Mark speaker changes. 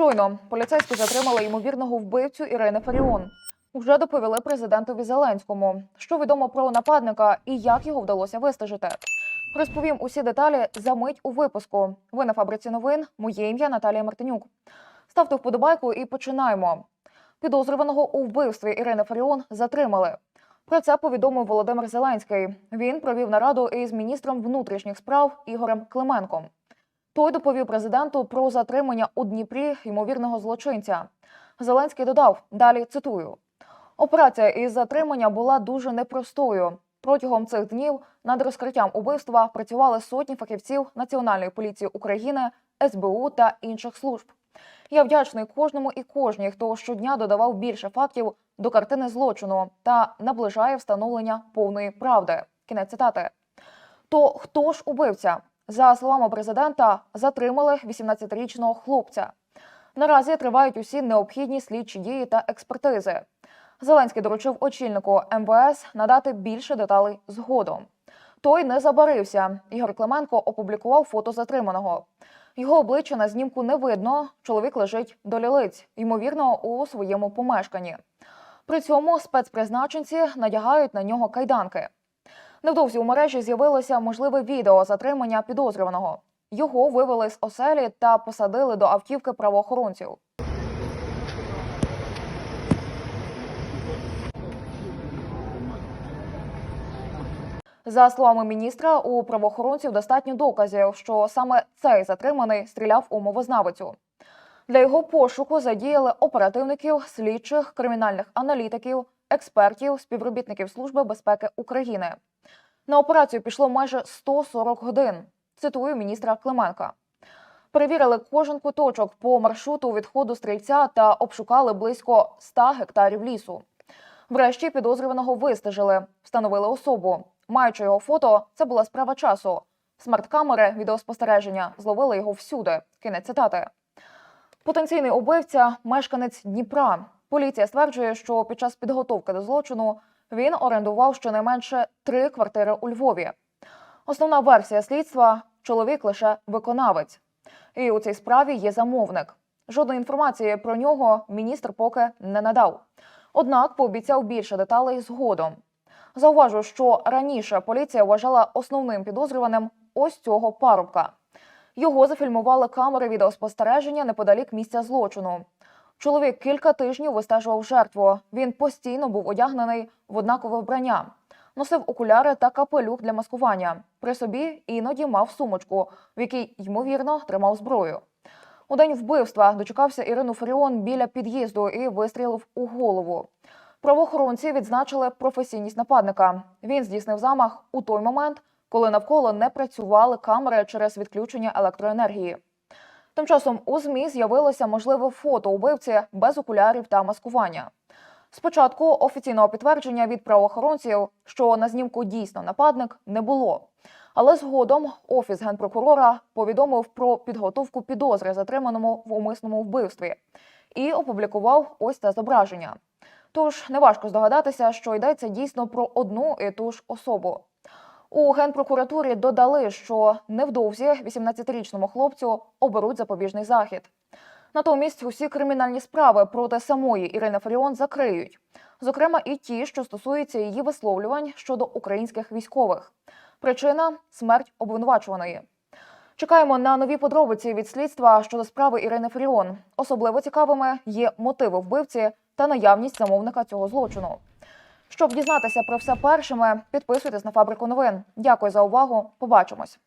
Speaker 1: Щойно поліцейські затримали ймовірного вбивцю Ірини Фаріон. Уже доповіли президентові Зеленському, що відомо про нападника і як його вдалося вистежити. Розповім усі деталі за мить у випуску. Ви на фабриці новин. Моє ім'я Наталія Мартинюк. Ставте вподобайку і починаємо. Підозрюваного у вбивстві Ірини Фаріон затримали. Про це повідомив Володимир Зеленський. Він провів нараду із міністром внутрішніх справ Ігорем Клименком. Той доповів президенту про затримання у Дніпрі ймовірного злочинця. Зеленський додав далі цитую: операція із затримання була дуже непростою. Протягом цих днів над розкриттям убивства працювали сотні фахівців Національної поліції України, СБУ та інших служб. Я вдячний кожному і кожній, хто щодня додавав більше фактів до картини злочину та наближає встановлення повної правди. Кінець цитати. То хто ж убивця? За словами президента, затримали 18-річного хлопця. Наразі тривають усі необхідні слідчі дії та експертизи. Зеленський доручив очільнику МВС надати більше деталей згодом. Той не забарився. Ігор Клименко опублікував фото затриманого. Його обличчя на знімку не видно. Чоловік лежить до лілиць, ймовірно, у своєму помешканні. При цьому спецпризначенці надягають на нього кайданки. Невдовзі у мережі з'явилося можливе відео затримання підозрюваного. Його вивели з оселі та посадили до автівки правоохоронців. За словами міністра, у правоохоронців достатньо доказів, що саме цей затриманий стріляв у мовознавицю. Для його пошуку задіяли оперативників, слідчих, кримінальних аналітиків, експертів, співробітників Служби безпеки України. На операцію пішло майже 140 годин. Цитую міністра Клименка. Перевірили кожен куточок по маршруту відходу стрільця та обшукали близько 100 гектарів лісу. Врешті підозрюваного вистежили, встановили особу. Маючи його фото, це була справа часу. Смарт-камери відеоспостереження зловили його всюди. Кінець цитати. Потенційний убивця мешканець Дніпра. Поліція стверджує, що під час підготовки до злочину він орендував щонайменше три квартири у Львові. Основна версія слідства чоловік лише виконавець. І у цій справі є замовник. Жодної інформації про нього міністр поки не надав. Однак пообіцяв більше деталей згодом. Зауважу, що раніше поліція вважала основним підозрюваним ось цього парубка. Його зафільмували камери відеоспостереження неподалік місця злочину. Чоловік кілька тижнів вистежував жертву. Він постійно був одягнений в однакове вбрання, носив окуляри та капелюх для маскування. При собі іноді мав сумочку, в якій ймовірно тримав зброю. У день вбивства дочекався Ірину Фаріон біля під'їзду і вистрілив у голову. Правоохоронці відзначили професійність нападника. Він здійснив замах у той момент, коли навколо не працювали камери через відключення електроенергії. Тим часом у ЗМІ з'явилося можливе фото убивці без окулярів та маскування. Спочатку офіційного підтвердження від правоохоронців, що на знімку дійсно нападник, не було. Але згодом офіс генпрокурора повідомив про підготовку підозри затриманому в умисному вбивстві і опублікував ось це зображення. Тож неважко здогадатися, що йдеться дійсно про одну і ту ж особу. У генпрокуратурі додали, що невдовзі 18-річному хлопцю оберуть запобіжний захід. Натомість усі кримінальні справи проти самої Ірини Фаріон закриють, зокрема і ті, що стосуються її висловлювань щодо українських військових. Причина смерть обвинувачуваної. Чекаємо на нові подробиці від слідства щодо справи Ірини Фаріон. Особливо цікавими є мотиви вбивці та наявність замовника цього злочину. Щоб дізнатися про все першими, підписуйтесь на фабрику новин. Дякую за увагу. Побачимось.